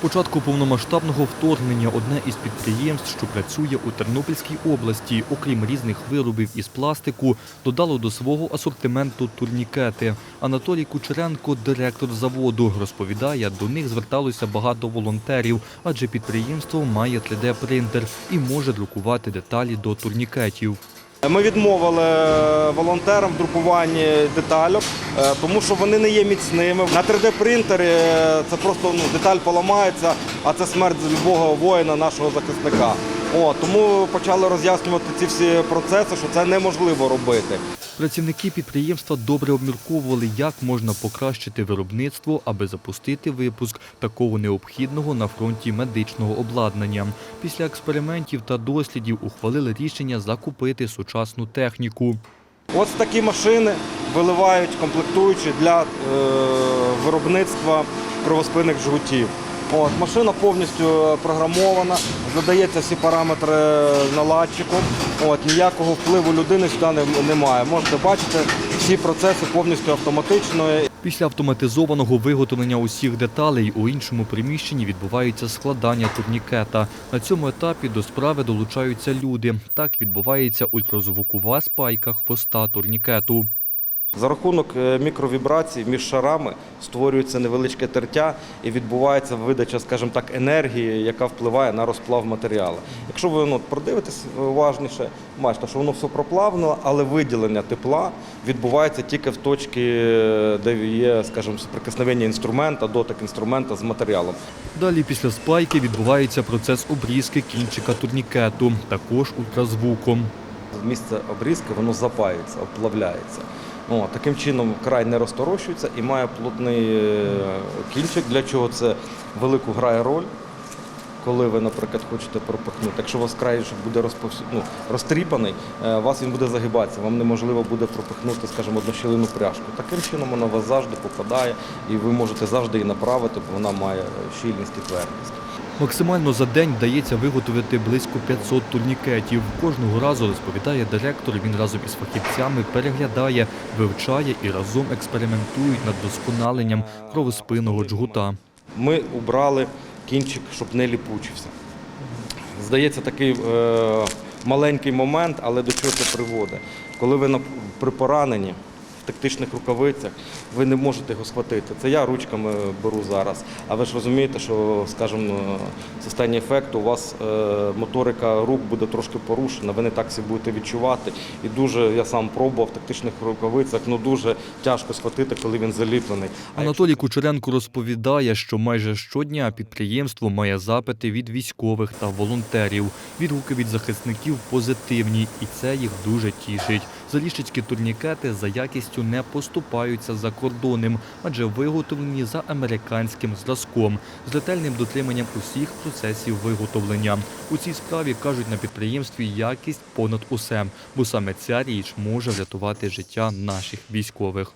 Початку повномасштабного вторгнення одне із підприємств, що працює у Тернопільській області, окрім різних виробів із пластику, додало до свого асортименту турнікети. Анатолій Кучеренко, директор заводу, розповідає, до них зверталося багато волонтерів, адже підприємство має 3D-принтер і може друкувати деталі до турнікетів. Ми відмовили волонтерам в друкуванні детальок, е, тому що вони не є міцними. На 3D-принтері е, це просто ну, деталь поламається, а це смерть любого воїна, нашого захисника. О, тому почали роз'яснювати ці всі процеси, що це неможливо робити. Працівники підприємства добре обмірковували, як можна покращити виробництво, аби запустити випуск такого необхідного на фронті медичного обладнання. Після експериментів та дослідів ухвалили рішення закупити сучасну техніку. Ось такі машини виливають комплектуючі для е, виробництва кровоспинних жгутів. От, машина повністю програмована, задається всі параметри наладчиком. От, ніякого впливу людини сюди немає. Можете бачити, всі процеси повністю автоматично. Після автоматизованого виготовлення усіх деталей у іншому приміщенні відбувається складання турнікета. На цьому етапі до справи долучаються люди. Так відбувається ультразвукова спайка хвоста турнікету. За рахунок е, мікровібрацій між шарами створюється невеличке тертя і відбувається видача, скажімо так, енергії, яка впливає на розплав матеріалу. Якщо ви ну, продивитесь уважніше, бачите, що воно все проплавлено, але виділення тепла відбувається тільки в точці, е, де є, скажімо, соприкосновення інструмента, дотик інструмента з матеріалом. Далі після спайки відбувається процес обрізки кінчика турнікету, також ультразвуком. Місце обрізки воно запаюється, обплавляється. О, таким чином край не розторощується і має плотний е, кінчик, для чого це велику грає роль. Коли ви, наприклад, хочете пропихнути, якщо у вас край буде розповсю... ну, розтріпаний, е, вас він буде загибатися, вам неможливо буде пропихнути, скажімо, однощілину пряжку. Таким чином вона вас завжди попадає, і ви можете завжди її направити, бо вона має щільність і твердість. Максимально за день вдається виготовити близько 500 турнікетів. Кожного разу, розповідає директор, він разом із фахівцями переглядає, вивчає і разом експериментують над досконаленням кровоспинного джгута. Ми убрали кінчик, щоб не ліпучився. Здається, такий е, маленький момент, але до чого це приводить. Коли ви на, при пораненні тактичних рукавицях, ви не можете його схватити. Це я ручками беру зараз. А ви ж розумієте, що, скажімо, состояння ефекту у вас е, моторика рук буде трошки порушена, ви не так всі будете відчувати. І дуже, я сам пробував в тактичних рукавицях, ну дуже тяжко схватити, коли він заліплений. Анатолій Кучеренко розповідає, що майже щодня підприємство має запити від військових та волонтерів. Відгуки від захисників позитивні, і це їх дуже тішить. Заліщицькі турнікети за якістю не поступаються за кордоном, адже виготовлені за американським зразком з ретельним дотриманням усіх процесів виготовлення. У цій справі кажуть на підприємстві якість понад усе, бо саме ця річ може врятувати життя наших військових.